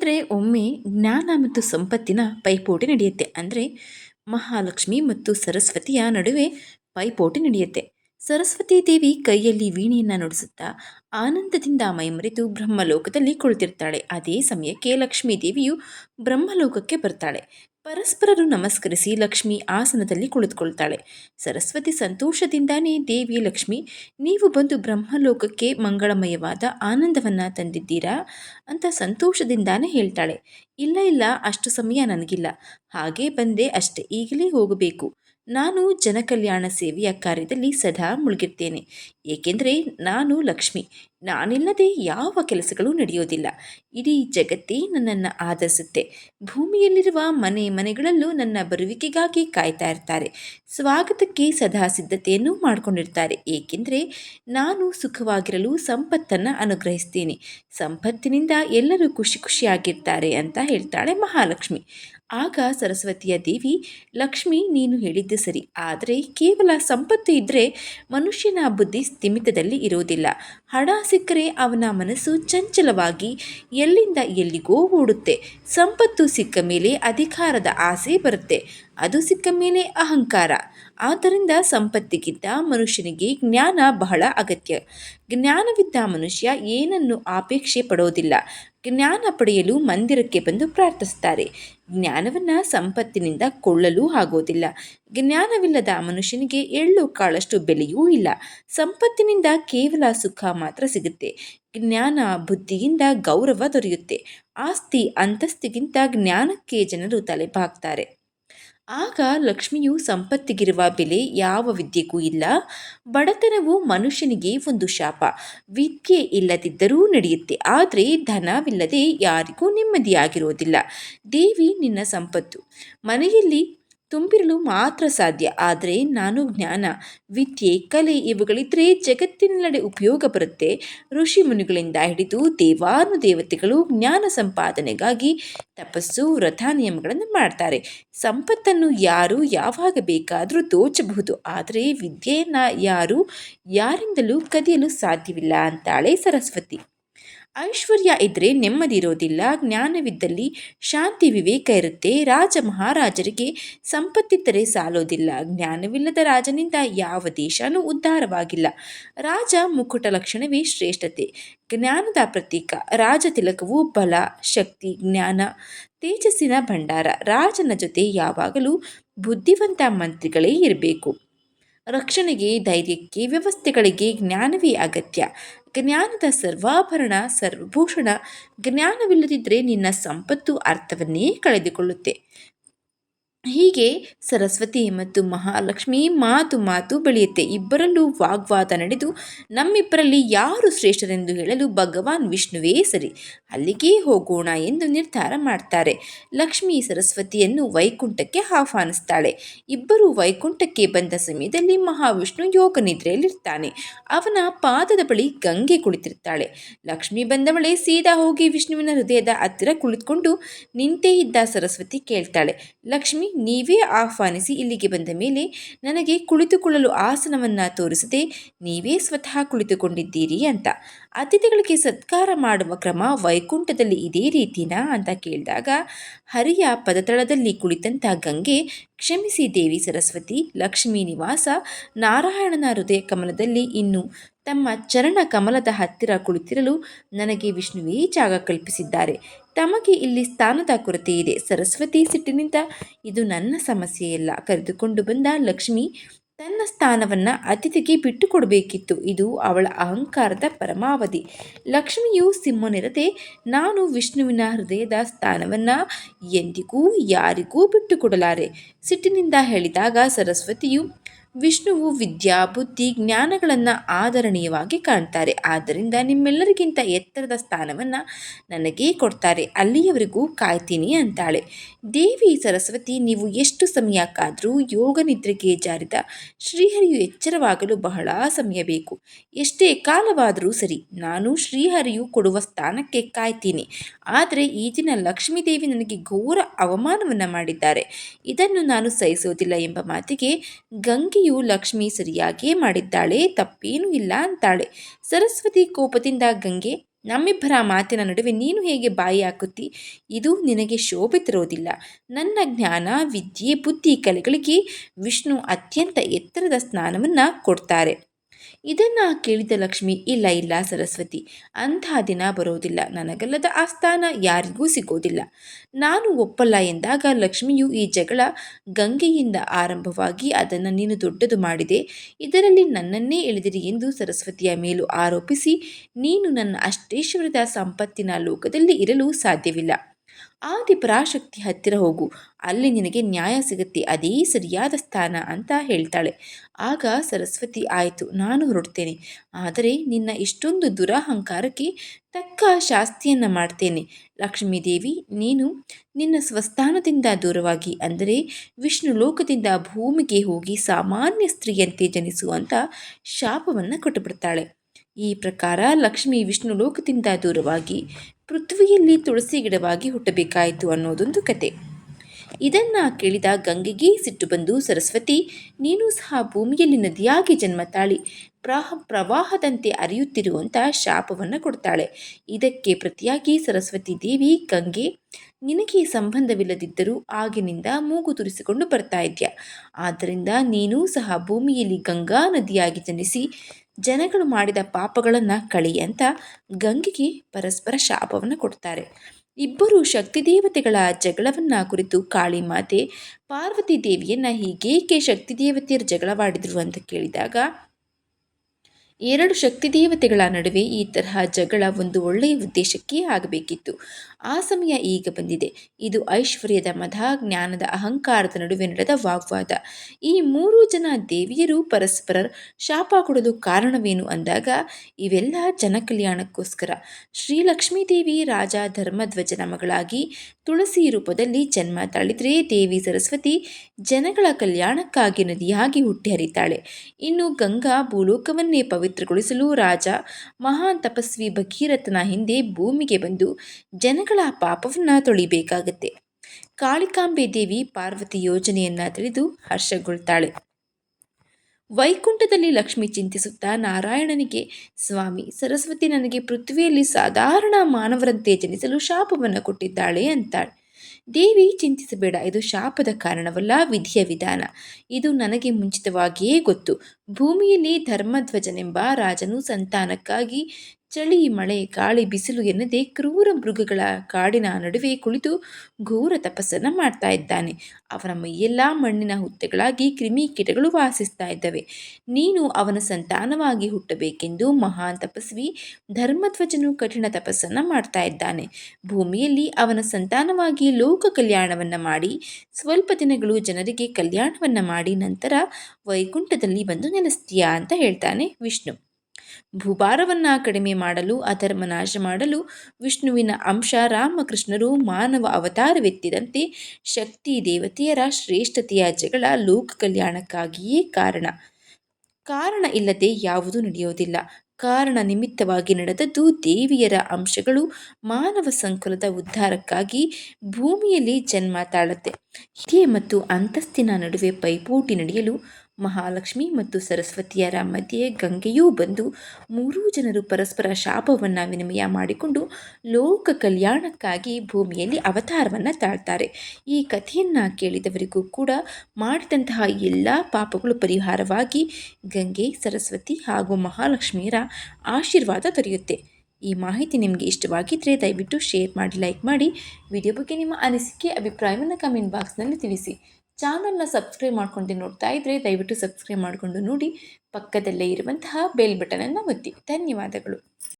ಸ್ನೇಹಿತರೆ, ಒಮ್ಮೆ ಜ್ಞಾನ ಮತ್ತು ಸಂಪತ್ತಿನ ಪೈಪೋಟಿ ನಡೆಯುತ್ತೆ. ಅಂದರೆ ಮಹಾಲಕ್ಷ್ಮಿ ಮತ್ತು ಸರಸ್ವತಿಯ ನಡುವೆ ಪೈಪೋಟಿ ನಡೆಯುತ್ತೆ. ಸರಸ್ವತಿ ದೇವಿ ಕೈಯಲ್ಲಿ ವೀಣೆಯನ್ನು ನುಡಿಸುತ್ತಾ ಆನಂದದಿಂದ ಮೈಮರೆತು ಬ್ರಹ್ಮಲೋಕದಲ್ಲಿ ಕುಳಿತಿರ್ತಾಳೆ. ಅದೇ ಸಮಯಕ್ಕೆ ಲಕ್ಷ್ಮೀ ದೇವಿಯು ಬ್ರಹ್ಮಲೋಕಕ್ಕೆ ಬರ್ತಾಳೆ. ಪರಸ್ಪರರು ನಮಸ್ಕರಿಸಿ ಲಕ್ಷ್ಮಿ ಆಸನದಲ್ಲಿ ಕುಳಿತುಕೊಳ್ತಾಳೆ. ಸರಸ್ವತಿ ಸಂತೋಷದಿಂದಾನೇ ದೇವಿ ಲಕ್ಷ್ಮಿ, ನೀವು ಬಂದು ಬ್ರಹ್ಮಲೋಕಕ್ಕೆ ಮಂಗಳಮಯವಾದ ಆನಂದವನ್ನು ತಂದಿದ್ದೀರಾ? ಅಂತ ಸಂತೋಷದಿಂದಾನೇ ಹೇಳ್ತಾಳೆ. ಇಲ್ಲ ಇಲ್ಲ, ಅಷ್ಟು ಸಮಯ ನನಗಿಲ್ಲ. ಹಾಗೇ ಬಂದೆ ಅಷ್ಟೇ, ಈಗಲೇ ಹೋಗಬೇಕು. ನಾನು ಜನಕಲ್ಯಾಣ ಸೇವೆಯ ಕಾರ್ಯದಲ್ಲಿ ಸದಾ ಮುಳುಗಿರ್ತೇನೆ. ಏಕೆಂದರೆ ನಾನು ಲಕ್ಷ್ಮಿ. ನಾನಿಲ್ಲದೆ ಯಾವ ಕೆಲಸಗಳು ನಡೆಯೋದಿಲ್ಲ ಇಡೀ ಜಗತ್ತೇ ನನ್ನನ್ನು ಆಧರಿಸುತ್ತೆ. ಭೂಮಿಯಲ್ಲಿರುವ ಮನೆ ಮನೆಗಳಲ್ಲೂ ನನ್ನ ಬರುವಿಕೆಗಾಗಿ ಕಾಯ್ತಾ ಇರ್ತಾರೆ. ಸ್ವಾಗತಕ್ಕೆ ಸದಾ ಸಿದ್ಧತೆಯನ್ನು ಮಾಡಿಕೊಂಡಿರ್ತಾರೆ. ಏಕೆಂದರೆ ನಾನು ಸುಖವಾಗಿರಲು ಸಂಪತ್ತನ್ನು ಅನುಗ್ರಹಿಸ್ತೀನಿ. ಸಂಪತ್ತಿನಿಂದ ಎಲ್ಲರೂ ಖುಷಿ ಖುಷಿಯಾಗಿರ್ತಾರೆ ಅಂತ ಹೇಳ್ತಾಳೆ ಮಹಾಲಕ್ಷ್ಮಿ. ಆಗ ಸರಸ್ವತಿಯ ದೇವಿ, ಲಕ್ಷ್ಮಿ, ನೀನು ಹೇಳಿದ್ದು ಸರಿ. ಆದರೆ ಕೇವಲ ಸಂಪತ್ತು ಇದ್ದರೆ ಮನುಷ್ಯನ ಬುದ್ಧಿ ಸ್ಥಿಮಿತದಲ್ಲಿ ಇರೋದಿಲ್ಲ ಹಣ ಸಿಕ್ಕರೆ ಅವನ ಮನಸ್ಸು ಚಂಚಲವಾಗಿ ಎಲ್ಲಿಂದ ಎಲ್ಲಿಗೋ ಓಡುತ್ತೆ. ಸಂಪತ್ತು ಸಿಕ್ಕ ಮೇಲೆ ಅಧಿಕಾರದ ಆಸೆ ಬರುತ್ತೆ. ಅದು ಸಿಕ್ಕ ಮೇಲೆ ಅಹಂಕಾರ. ಆದ್ದರಿಂದ ಸಂಪತ್ತಿಗಿಂತ ಮನುಷ್ಯನಿಗೆ ಜ್ಞಾನ ಬಹಳ ಅಗತ್ಯ. ಜ್ಞಾನವಿದ್ದ ಮನುಷ್ಯ ಏನನ್ನು ಅಪೇಕ್ಷೆ ಪಡೋದಿಲ್ಲ. ಜ್ಞಾನ ಪಡೆಯಲು ಮಂದಿರಕ್ಕೆ ಬಂದು ಪ್ರಾರ್ಥಿಸ್ತಾರೆ ಜ್ಞಾನವನ್ನು ಸಂಪತ್ತಿನಿಂದ ಕೊಳ್ಳಲು ಆಗೋದಿಲ್ಲ. ಜ್ಞಾನವಿಲ್ಲದ ಮನುಷ್ಯನಿಗೆ ಎಳ್ಳು ಕಾಳಷ್ಟು ಬೆಲೆಯೂ ಇಲ್ಲ. ಸಂಪತ್ತಿನಿಂದ ಕೇವಲ ಸುಖ ಮಾತ್ರ ಸಿಗುತ್ತೆ. ಜ್ಞಾನ ಬುದ್ಧಿಯಿಂದ ಗೌರವ ದೊರೆಯುತ್ತೆ. ಆಸ್ತಿ ಅಂತಸ್ತಿಗಿಂತ ಜ್ಞಾನಕ್ಕೆ ಜನರು ತಲೆಬಾಗ್ತಾರೆ. ಆಗ ಲಕ್ಷ್ಮಿಯು ಸಂಪತ್ತಿಗಿರುವ ಬೆಲೆ ಯಾವ ವಿದ್ಯೆಗೂ ಇಲ್ಲ. ಬಡತನವು ಮನುಷ್ಯನಿಗೆ ಒಂದು ಶಾಪ. ವಿದ್ಯೆ ಇಲ್ಲದಿದ್ದರೂ ನಡೆಯುತ್ತೆ. ಆದರೆ ಧನವಿಲ್ಲದೆ ಯಾರಿಗೂ ನೆಮ್ಮದಿಯಾಗಿರುವುದಿಲ್ಲ ದೇವಿ ನಿನ್ನ ಸಂಪತ್ತು. ಮನೆಯಲ್ಲಿ ತುಂಬಿರಲು ಮಾತ್ರ ಸಾಧ್ಯ. ಆದರೆ ನಾನು ಜ್ಞಾನ, ವಿದ್ಯೆ, ಕಲೆ ಇವುಗಳಿದ್ದರೆ ಜಗತ್ತಿನೆಲ್ಲೆಡೆ ಉಪಯೋಗ ಬರುತ್ತೆ. ಋಷಿ ಮುನಿಗಳಿಂದ ಹಿಡಿದು ದೇವಾನುದೇವತೆಗಳು ಜ್ಞಾನ ಸಂಪಾದನೆಗಾಗಿ ತಪಸ್ಸು ವ್ರತ ನಿಯಮಗಳನ್ನು ಮಾಡ್ತಾರೆ. ಸಂಪತ್ತನ್ನು ಯಾರು ಯಾವಾಗ ಬೇಕಾದರೂ ದೋಚಬಹುದು. ಆದರೆ ವಿದ್ಯೆಯನ್ನು ಯಾರು ಯಾರಿಂದಲೂ ಕದಿಯಲು ಸಾಧ್ಯವಿಲ್ಲ ಅಂತಾಳೆ ಸರಸ್ವತಿ. ಐಶ್ವರ್ಯ ಇದ್ದರೆ ನೆಮ್ಮದಿ ಇರೋದಿಲ್ಲ ಜ್ಞಾನವಿದ್ದಲ್ಲಿ ಶಾಂತಿ ವಿವೇಕ ಇರುತ್ತೆ. ರಾಜ ಮಹಾರಾಜರಿಗೆ ಸಂಪತ್ತಿದ್ದರೆ ಸಾಲೋದಿಲ್ಲ. ಜ್ಞಾನವಿಲ್ಲದ ರಾಜನಿಂದ ಯಾವ ದೇಶನೂ ಉದ್ಧಾರವಾಗಿಲ್ಲ. ರಾಜ ಮುಕುಟ ಲಕ್ಷಣವೇ ಶ್ರೇಷ್ಠತೆ. ಜ್ಞಾನದ ಪ್ರತೀಕ. ರಾಜ ತಿಲಕವು ಬಲ, ಶಕ್ತಿ, ಜ್ಞಾನ, ತೇಜಸ್ಸಿನ ಭಂಡಾರ. ರಾಜನ ಜೊತೆ ಯಾವಾಗಲೂ ಬುದ್ಧಿವಂತ ಮಂತ್ರಿಗಳೇ ಇರಬೇಕು. ರಕ್ಷಣೆಗೆ, ಧೈರ್ಯಕ್ಕೆ, ವ್ಯವಸ್ಥೆಗಳಿಗೆ ಜ್ಞಾನವೇ ಅಗತ್ಯ. ಜ್ಞಾನದ ಸರ್ವಾಭರಣ ಸರ್ವಭೂಷಣ ಜ್ಞಾನವಿಲ್ಲದಿದ್ದರೆ ನಿನ್ನ ಸಂಪತ್ತು ಅರ್ಥವನ್ನೇ ಕಳೆದುಕೊಳ್ಳುತ್ತೆ. ಹೀಗೆ ಸರಸ್ವತಿ ಮತ್ತು ಮಹಾಲಕ್ಷ್ಮಿ ಮಾತು ಮಾತು ಬೆಳೆಯುತ್ತೆ. ಇಬ್ಬರಲ್ಲೂ ವಾಗ್ವಾದ ನಡೆದು ನಮ್ಮಿಬ್ಬರಲ್ಲಿ ಯಾರು ಶ್ರೇಷ್ಠರೆಂದು ಹೇಳಲು ಭಗವಾನ್ ವಿಷ್ಣುವೇ ಸರಿ. ಅಲ್ಲಿಗೆ ಹೋಗೋಣ ಎಂದು ನಿರ್ಧಾರ ಮಾಡ್ತಾರೆ. ಲಕ್ಷ್ಮಿ ಸರಸ್ವತಿಯನ್ನು ವೈಕುಂಠಕ್ಕೆ ಆಹ್ವಾನಿಸ್ತಾಳೆ. ಇಬ್ಬರು ವೈಕುಂಠಕ್ಕೆ ಬಂದ ಸಮಯದಲ್ಲಿ ಮಹಾವಿಷ್ಣು ಯೋಗ ನಿದ್ರೆಯಲ್ಲಿರ್ತಾನೆ. ಅವನ ಪಾದದ ಬಳಿ ಗಂಗೆ ಕುಳಿತಿರ್ತಾಳೆ. ಲಕ್ಷ್ಮಿ ಬಂದವಳೆ ಸೀದಾ ಹೋಗಿ ವಿಷ್ಣುವಿನ ಹೃದಯದ ಹತ್ತಿರ ಕುಳಿತುಕೊಂಡು ನಿಂತೇ ಇದ್ದ ಸರಸ್ವತಿ ಕೇಳ್ತಾಳೆ, ಲಕ್ಷ್ಮಿ ನೀವೇ ಆಹ್ವಾನಿಸಿ ಇಲ್ಲಿಗೆ ಬಂದ ಮೇಲೆ ನನಗೆ ಕುಳಿತುಕೊಳ್ಳಲು ಆಸನವನ್ನು ತೋರಿಸದೆ ನೀವೇ ಸ್ವತಃ ಕುಳಿತುಕೊಂಡಿದ್ದೀರಿ ಅಂತ. ಅತಿಥಿಗಳಿಗೆ ಸತ್ಕಾರ ಮಾಡುವ ಕ್ರಮ ವೈಕುಂಠದಲ್ಲಿ ಇದೇ ರೀತಿನಾ ಅಂತ ಕೇಳಿದಾಗ ಹರಿಯ ಪದತಳದಲ್ಲಿ ಕುಳಿತಂತ ಗಂಗೆ, ಕ್ಷಮಿಸಿ ದೇವಿ ಸರಸ್ವತಿ, ಲಕ್ಷ್ಮೀ ನಿವಾಸ, ನಾರಾಯಣನ ಹೃದಯ ಕಮಲದಲ್ಲಿ ಇನ್ನು ತಮ್ಮ ಚರಣ ಕಮಲದ ಹತ್ತಿರ ಕುಳಿತಿರಲು ನನಗೆ ವಿಷ್ಣುವೇ ಜಾಗ ಕಲ್ಪಿಸಿದ್ದಾರೆ. ತಮಗೆ ಇಲ್ಲಿ ಸ್ಥಾನದ ಕೊರತೆ ಇದೆ. ಸರಸ್ವತಿ ಸಿಟ್ಟಿನಿಂದ ಇದು ನನ್ನ ಸಮಸ್ಯೆಯಲ್ಲ. ಕರೆದುಕೊಂಡು ಬಂದ ಲಕ್ಷ್ಮಿ ತನ್ನ ಸ್ಥಾನವನ್ನು ಅತಿಥಿಗೆ ಬಿಟ್ಟು ಕೊಡಬೇಕಿತ್ತು ಇದು ಅವಳ ಅಹಂಕಾರದ ಪರಮಾವಧಿ. ಲಕ್ಷ್ಮಿಯು ಸಿಂಹನಿರದೆ ನಾನು ವಿಷ್ಣುವಿನ ಹೃದಯದ ಸ್ಥಾನವನ್ನು ಎಂದಿಗೂ ಯಾರಿಗೂ ಬಿಟ್ಟುಕೊಡಲಾರೆ. ಸಿಟ್ಟಿನಿಂದ ಹೇಳಿದಾಗ ಸರಸ್ವತಿಯು ವಿಷ್ಣುವು ವಿದ್ಯಾ, ಬುದ್ಧಿ, ಜ್ಞಾನಗಳನ್ನು ಆದರಣೀಯವಾಗಿ ಕಾಣ್ತಾರೆ. ಆದ್ದರಿಂದ ನಿಮ್ಮೆಲ್ಲರಿಗಿಂತ ಎತ್ತರದ ಸ್ಥಾನವನ್ನು ನನಗೇ ಕೊಡ್ತಾರೆ. ಅಲ್ಲಿಯವರೆಗೂ ಕಾಯ್ತೀನಿ ಅಂತಾಳೆ. ದೇವಿ ಸರಸ್ವತಿ, ನೀವು ಎಷ್ಟು ಸಮಯ ಯೋಗ ನಿದ್ರೆಗೆ ಜಾರಿದ ಶ್ರೀಹರಿಯು ಎಚ್ಚರವಾಗಲು ಬಹಳ ಸಮಯ ಬೇಕು. ಎಷ್ಟೇ ಕಾಲವಾದರೂ ಸರಿ, ನಾನು ಶ್ರೀಹರಿಯು ಕೊಡುವ ಸ್ಥಾನಕ್ಕೆ ಕಾಯ್ತೀನಿ. ಆದರೆ ಈ ದಿನ ಲಕ್ಷ್ಮೀದೇವಿ ನನಗೆ ಘೋರ ಅವಮಾನವನ್ನು ಮಾಡಿದ್ದಾರೆ. ಇದನ್ನು ನಾನು ಸಹಿಸೋದಿಲ್ಲ ಎಂಬ ಮಾತಿಗೆ ಗಂಗೆ ಆಕೆಯು ಲಕ್ಷ್ಮಿ ಸರಿಯಾಗಿಯೇ ಮಾಡಿದ್ದಾಳೆ, ತಪ್ಪೇನೂ ಇಲ್ಲ ಅಂತಾಳೆ. ಸರಸ್ವತಿ ಕೋಪದಿಂದ ಗಂಗೆ, ನಮ್ಮಿಬ್ಬರ ಮಾತಿನ ನಡುವೆ ನೀನು ಹೇಗೆ ಬಾಯಿ ಹಾಕುತ್ತಿ? ಇದು ನಿನಗೆ ಶೋಭೆ ತರೋದಿಲ್ಲ. ನನ್ನ ಜ್ಞಾನ, ವಿದ್ಯೆ, ಬುದ್ಧಿ, ಕಲೆಗಳಿಗೆ ವಿಷ್ಣು ಅತ್ಯಂತ ಎತ್ತರದ ಸ್ನಾನವನ್ನು ಕೊಡ್ತಾರೆ. ಇದನ್ನು ಕೇಳಿದ ಲಕ್ಷ್ಮಿ, ಇಲ್ಲ ಇಲ್ಲ, ಸರಸ್ವತಿ ಅಂಥ ದಿನ ಬರೋದಿಲ್ಲ. ನನಗಲ್ಲದ ಆ ಸ್ಥಾನ ಯಾರಿಗೂ ಸಿಗೋದಿಲ್ಲ. ನಾನು ಒಪ್ಪಲ್ಲ ಎಂದಾಗ ಲಕ್ಷ್ಮಿಯು ಈ ಜಗಳ ಗಂಗೆಯಿಂದ ಆರಂಭವಾಗಿ ಅದನ್ನು ನೀನು ದೊಡ್ಡದು ಮಾಡಿದೆ. ಇದರಲ್ಲಿ ನನ್ನನ್ನೇ ಎಳೆದಿರಿ ಎಂದು ಸರಸ್ವತಿಯ ಮೇಲೂ ಆರೋಪಿಸಿ, ನೀನು ನನ್ನ ಅಷ್ಟೇಶ್ವರದ ಸಂಪತ್ತಿನ ಲೋಕದಲ್ಲಿ ಇರಲು ಸಾಧ್ಯವಿಲ್ಲ. ಆದಿ ಪರಾಶಕ್ತಿ ಹತ್ತಿರ ಹೋಗು. ಅಲ್ಲಿ ನಿನಗೆ ನ್ಯಾಯ ಸಿಗುತ್ತೆ. ಅದೇ ಸರಿಯಾದ ಸ್ಥಾನ ಅಂತ ಹೇಳ್ತಾಳೆ. ಆಗ ಸರಸ್ವತಿ, ಆಯಿತು, ನಾನು ಹೊರಡ್ತೇನೆ. ಆದರೆ ನಿನ್ನ ಇಷ್ಟೊಂದು ದುರಹಂಕಾರಕ್ಕೆ ತಕ್ಕ ಶಾಸ್ತಿಯನ್ನು ಮಾಡ್ತೇನೆ. ಲಕ್ಷ್ಮೀದೇವಿ, ನೀನು ನಿನ್ನ ಸ್ವಸ್ಥಾನದಿಂದ ದೂರವಾಗಿ, ಅಂದರೆ ವಿಷ್ಣು ಲೋಕದಿಂದ ಭೂಮಿಗೆ ಹೋಗಿ ಸಾಮಾನ್ಯ ಸ್ತ್ರೀಯಂತೆ ಜನಿಸುವಂಥ ಶಾಪವನ್ನು ಕೊಟ್ಟುಬಿಡ್ತಾಳೆ. ಈ ಪ್ರಕಾರ ಲಕ್ಷ್ಮಿ ವಿಷ್ಣು ಲೋಕದಿಂದ ದೂರವಾಗಿ ಪೃಥ್ವಿಯಲ್ಲಿ ತುಳಸಿ ಗಿಡವಾಗಿ ಹುಟ್ಟಬೇಕಾಯಿತು ಅನ್ನೋದೊಂದು ಕತೆ. ಇದನ್ನ ಕೇಳಿದ ಗಂಗೆಗೆ ಸಿಟ್ಟು ಬಂದು, ಸರಸ್ವತಿ, ನೀನು ಸಹ ಭೂಮಿಯಲ್ಲಿ ನದಿಯಾಗಿ ಜನ್ಮ ತಾಳಿ, ಪ್ರಾಹ, ಪ್ರವಾಹದಂತೆ ಅರಿಯುತ್ತಿರುವಂಥ ಶಾಪವನ್ನು ಕೊಡ್ತಾಳೆ. ಇದಕ್ಕೆ ಪ್ರತಿಯಾಗಿ ಸರಸ್ವತಿ ದೇವಿ, ಗಂಗೆ, ನಿನಗೆ ಸಂಬಂಧವಿಲ್ಲದಿದ್ದರೂ ಆಗಿನಿಂದ ಮೂಗು ತುರಿಸಿಕೊಂಡು ಬರ್ತಾ ಇದ್ದ್ಯಾ ಆದ್ದರಿಂದ ನೀನೂ ಸಹ ಭೂಮಿಯಲ್ಲಿ ಗಂಗಾ ನದಿಯಾಗಿ ಜನಿಸಿ ಜನಗಳು ಮಾಡಿದ ಪಾಪಗಳನ್ನು ಕಳಿ ಅಂತ ಗಂಗೆಗೆ ಪರಸ್ಪರ ಶಾಪವನ್ನು ಕೊಡ್ತಾರೆ. ಇಬ್ಬರು ಶಕ್ತಿ ದೇವತೆಗಳ ಜಗಳವನ್ನು ಕುರಿತು ಕಾಳಿ ಮಾತೆ ಪಾರ್ವತಿ ದೇವಿಯನ್ನು ಹೀಗೇಕೆ ಶಕ್ತಿ ದೇವತೆಯರು ಜಗಳವಾಡಿದರು ಅಂತ ಕೇಳಿದಾಗ ಎರಡು ಶಕ್ತಿ ದೇವತೆಗಳ ನಡುವೆ ಈ ತರಹ ಜಗಳ ಒಂದು ಒಳ್ಳೆಯ ಉದ್ದೇಶಕ್ಕೆ ಆಗಬೇಕಿತ್ತು. ಆ ಸಮಯ ಈಗ ಬಂದಿದೆ. ಇದು ಐಶ್ವರ್ಯದ ಮಧ ಜ್ಞಾನದ ಅಹಂಕಾರದ ನಡುವೆ ನಡೆದ ವಾಗ್ವಾದ. ಈ ಮೂರು ಜನ ದೇವಿಯರು ಪರಸ್ಪರ ಶಾಪ ಕೊಡಲು ಕಾರಣವೇನು ಅಂದಾಗ, ಇವೆಲ್ಲ ಜನಕಲ್ಯಾಣಕ್ಕೋಸ್ಕರ. ಶ್ರೀಲಕ್ಷ್ಮೀ ದೇವಿ ರಾಜ ಧರ್ಮಧ್ವಜನ ಮಗಳಾಗಿ ತುಳಸಿ ರೂಪದಲ್ಲಿ ಜನ್ಮ ತಾಳಿದ್ರೆ ದೇವಿ ಸರಸ್ವತಿ ಜನಗಳ ಕಲ್ಯಾಣಕ್ಕಾಗಿ ನದಿಯಾಗಿ ಹುಟ್ಟಿ ಹರಿತಾಳೆ. ಇನ್ನು ಗಂಗಾ ಭೂಲೋಕವನ್ನೇ ಪವಿತ್ರಗೊಳಿಸಲು ರಾಜ ಮಹಾನ್ ತಪಸ್ವಿ ಭಗೀರಥನ ಹಿಂದೆ ಭೂಮಿಗೆ ಬಂದು ಜನಗಳ ಪಾಪವನ್ನು ತೊಳಿಬೇಕಾಗತ್ತೆ. ಕಾಳಿಕಾಂಬೆ ದೇವಿ ಪಾರ್ವತಿ ಯೋಜನೆಯನ್ನ ತಿಳಿದು ಹರ್ಷಗೊಳ್ತಾಳೆ. ವೈಕುಂಠದಲ್ಲಿ ಲಕ್ಷ್ಮಿ ಚಿಂತಿಸುತ್ತಾ ನಾರಾಯಣನಿಗೆ, ಸ್ವಾಮಿ, ಸರಸ್ವತಿ ನನಗೆ ಪೃಥ್ವಿಯಲ್ಲಿ ಸಾಧಾರಣ ಮಾನವರಂತೆ ಜನಿಸಲು ಶಾಪವನ್ನು ಕೊಟ್ಟಿದ್ದಾಳೆ ಅಂತಾಳೆ. ದೇವಿ ಚಿಂತಿಸಬೇಡ, ಇದು ಶಾಪದ ಕಾರಣವಲ್ಲ, ವಿಧಿಯ ವಿಧಾನ. ಇದು ನನಗೆ ಮುಂಚಿತವಾಗಿಯೇ ಗೊತ್ತು. ಭೂಮಿಯಲ್ಲಿ ಧರ್ಮಧ್ವಜನೆಂಬ ರಾಜನು ಸಂತಾನಕ್ಕಾಗಿ ಚಳಿ, ಮಳೆ, ಗಾಳಿ, ಬಿಸಿಲು ಎನ್ನದೆ ಕ್ರೂರ ಮೃಗಗಳ ಕಾಡಿನ ನಡುವೆ ಕುಳಿತು ಘೋರ ತಪಸ್ಸನ್ನು ಮಾಡ್ತಾ ಇದ್ದಾನೆ. ಅವನ ಮೈಯೆಲ್ಲ ಮಣ್ಣಿನ ಹುತ್ತೆಗಳಾಗಿ ಕ್ರಿಮಿಕೀಟಗಳು ವಾಸಿಸ್ತಾ ಇದ್ದವೆ. ನೀನು ಅವನ ಸಂತಾನವಾಗಿ ಹುಟ್ಟಬೇಕೆಂದು ಮಹಾನ್ ತಪಸ್ವಿ ಧರ್ಮಧ್ವಜನು ಕಠಿಣ ತಪಸ್ಸನ್ನು ಮಾಡ್ತಾ ಇದ್ದಾನೆ. ಭೂಮಿಯಲ್ಲಿ ಅವನ ಸಂತಾನವಾಗಿ ಲೋಕ ಕಲ್ಯಾಣವನ್ನು ಮಾಡಿ, ಸ್ವಲ್ಪ ದಿನಗಳು ಜನರಿಗೆ ಕಲ್ಯಾಣವನ್ನು ಮಾಡಿ ನಂತರ ವೈಕುಂಠದಲ್ಲಿ ಬಂದು ನೆಲೆಸ್ತೀಯಾ ಅಂತ ಹೇಳ್ತಾನೆ ವಿಷ್ಣು. ಭೂಭಾರವನ್ನು ಕಡಿಮೆ ಮಾಡಲು, ಅಧರ್ಮ ನಾಶ ಮಾಡಲು ವಿಷ್ಣುವಿನ ಅಂಶ ರಾಮಕೃಷ್ಣರು ಮಾನವ ಅವತಾರವೆತ್ತಿದಂತೆ ಶಕ್ತಿ ದೇವತೆಯರ ಶ್ರೇಷ್ಠತೆಯ ಜಗಳ ಲೋಕ ಕಲ್ಯಾಣಕ್ಕಾಗಿಯೇ ಕಾರಣ. ಕಾರಣ ಇಲ್ಲದೆ ಯಾವುದೂ ನಡೆಯೋದಿಲ್ಲ ಕಾರಣ ನಿಮಿತ್ತವಾಗಿ ನಡೆದದ್ದು ದೇವಿಯರ ಅಂಶಗಳು ಮಾನವ ಸಂಕುಲದ ಉದ್ಧಾರಕ್ಕಾಗಿ ಭೂಮಿಯಲ್ಲಿ ಜನ್ಮ ತಾಳುತ್ತೆ. ಹಿರಿಯ ಮತ್ತು ಅಂತಸ್ತಿನ ನಡುವೆ ಪೈಪೋಟಿ ನಡೆಯಲು ಮಹಾಲಕ್ಷ್ಮಿ ಮತ್ತು ಸರಸ್ವತಿಯರ ಮಧ್ಯೆ ಗಂಗೆಯೂ ಬಂದು ಮೂರೂ ಜನರು ಪರಸ್ಪರ ಶಾಪವನ್ನು ವಿನಿಮಯ ಮಾಡಿಕೊಂಡು ಲೋಕ ಕಲ್ಯಾಣಕ್ಕಾಗಿ ಭೂಮಿಯಲ್ಲಿ ಅವತಾರವನ್ನು ತಾಳ್ತಾರೆ. ಈ ಕಥೆಯನ್ನು ಕೇಳಿದವರಿಗೂ ಕೂಡ ಮಾಡಿದಂತಹ ಎಲ್ಲ ಪಾಪಗಳು ಪರಿಹಾರವಾಗಿ ಗಂಗೆ, ಸರಸ್ವತಿ ಹಾಗೂ ಮಹಾಲಕ್ಷ್ಮಿಯರ ಆಶೀರ್ವಾದ ದೊರೆಯುತ್ತೆ. ಈ ಮಾಹಿತಿ ನಿಮಗೆ ಇಷ್ಟವಾಗಿದ್ದರೆ ದಯವಿಟ್ಟು ಶೇರ್ ಮಾಡಿ, ಲೈಕ್ ಮಾಡಿ. ವಿಡಿಯೋ ಬಗ್ಗೆ ನಿಮ್ಮ ಅನಿಸಿಕೆ, ಅಭಿಪ್ರಾಯವನ್ನು ಕಮೆಂಟ್ ಬಾಕ್ಸ್ನಲ್ಲಿ ತಿಳಿಸಿ. ಚಾನಲ್ನ ಸಬ್ಸ್ಕ್ರೈಬ್ ಮಾಡ್ಕೊಂಡು ನೋಡ್ತಾ ಇದ್ದರೆ ದಯವಿಟ್ಟು ಸಬ್ಸ್ಕ್ರೈಬ್ ಮಾಡಿಕೊಂಡು ನೋಡಿ ಪಕ್ಕದಲ್ಲೇ ಇರುವಂತಹ ಬೆಲ್ ಬಟನನ್ನು ಒತ್ತಿ. ಧನ್ಯವಾದಗಳು.